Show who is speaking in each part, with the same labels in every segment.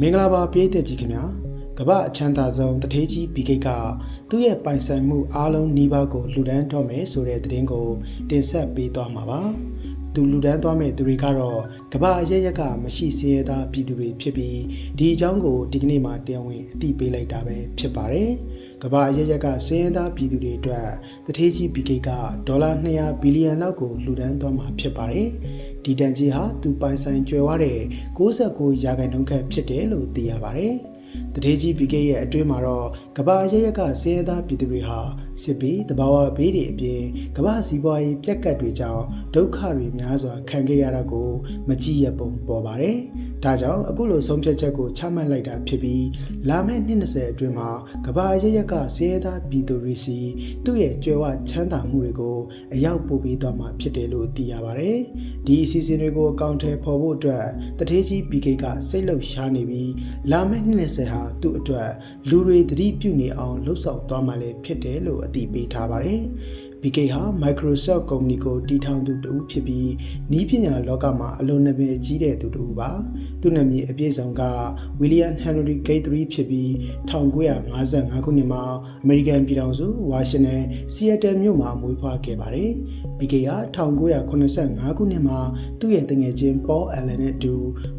Speaker 1: မင်္ဂလာပါပရိသတ်ကြီးခင်ဗျာကမ္ဘာအချမ်းသာဆုံးတထေးကြီးဘီဂိတ်ကသူ့ရဲ့ပိုင်ဆိုင်မှုအားလုံးနှီးပါးကိုလှူဒန်းတော့မယ်ဆိုတဲ့သတင်းကိုတင်ဆက်ပေးသွားမှာပါသူလူဒန်းသွားမဲ့သူတွေကတော့ကမ္ဘာအရရက်ကမရှိစရဲသားပြည်သူတွေဖြစ်ပြီးဒီအကြောင်းကိုဒီကနေ့မှတရားဝင်အသိပေးလိုက်တာပဲဖြစ်ပါတယ်ကမ္ဘာအရရက်ကစရဲသားပြည်သူတွေအတွက်တထေးကြီးဘီဂိတ်ကဒေါ်လာ200ဘီလီယံလောက်ကိုလှူဒန်းသွားမှာဖြစ်ပါတယ် ဒီတန်ကြီးဟာသူပိုင်ဆိုင်ကြွယ်ဝတဲ့69ရာခိုင်နှုန်းခန့်ဖြစ်တယ်လို့သိရပါတယ်တထေးကြီးဘီဂိတ်ရဲ့အတွင်းမှာတော့ကမ္ဘာအရရက်ကစရဲသားပြည်သူတွေဟာစစ်ဘေးတဘာဝဘေးတွေအပြင်ကမ္ဘာစီးပွားရေးပြက်ကတ်တွေကြောင့်ဒုက္ခတွေများစွာခံခဲ့ရတာကိုမကြည့်ရပုံပေါ်ပါတယ်။ဒါကြောင့်အခုလိုဆုံးဖြတ်ချက်ကိုချမှတ်လိုက်တာဖြစ်ပြီးလာမယ့်နှစ်20အတွင်းမှာကမ္ဘာအရရက်ကစရဲသားပြည်သူတွေစီသူ့ရဲ့ကြွယ်ဝချမ်းသာမှုတွေကိုအရောက်ပို့ပေးသွားမှာဖြစ်တယ်လို့သိရပါတယ်။ဒီအစီအစဉ်တွေကိုအကောင့်ထဲပေါ်ဖို့အတွက်တထေးကြီး BK ကစိတ်လှုပ်ရှားနေပြီးလာမယ့်နှစ်20ဟာသူ့အတွက်လူတွေသတိပြုနေအောင်လှုပ်ဆောင်သွားမှလည်းဖြစ်တယ်လို့အသိပေးထားပါတယ်။ BK ဟာ Microsoft ကုမ္ပဏီကိုတည်ထောင်သူတူဖြစ်ပြီးနီးပညာလောကမှာအလွန်နာမည်ကြီးတဲ့သူတူပါသူနာမည်အပြည့်စုံက William Henry Gates III ဖြစ်ပြီး1955ခုနှစ်မှာအမေရိကန်ပြည်ထောင်စုဝါရှင်တန်ဆီယက်တယ်မြို့မှာမွေးဖွားခဲ့ပါတယ် BK က1985ခုနှစ်မှာသူ့ရဲ့တငယ်ချင်း Paul Allen နဲ့အတူ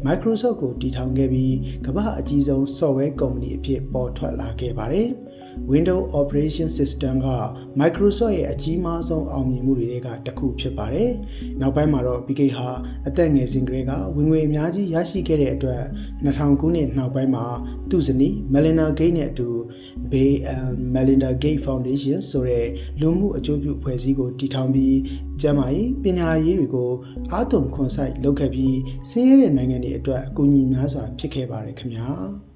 Speaker 1: Microsoft ကိုတည်ထောင်ခဲ့ပြီးကမ္ဘာအကြီးဆုံး software ကုမ္ပဏီအဖြစ်ပေါ်ထွက်လာခဲ့ပါတယ်။ Windows Operation System က Microsoft ရဲ့အကြီးမားဆုံးအောင်မြင်မှုတွေကတစ်ခုဖြစ်ပါတယ်။နောက်ပိုင်းမှာတော့ BK ဟာအသက်ငယ်စဉ်ကတည်းကဝင်ငွေအများကြီးရရှိခဲ့တဲ့အတွက်2000ခုနှစ်နောက်ပိုင်းမှာသူ့ဇနီး Melinda Gates နဲ့အတူ Bill and Melinda Gates Foundation ဆိုတဲ့လူမှုအကျိုးပြုအဖွဲ့အစည်းကိုတည်ထောင်ပြီးကျန်းမာရေးပညာရေးတွေကိုအားသွန်ခွန်စိုက်လုပ်ခဲ့ပြီးဆင်းရဲတဲ့နိုင်ငံတွေအတွက်အကူအညီများစွာဖြစ်ခဲ့ပါတယ်ခင်ဗျာ။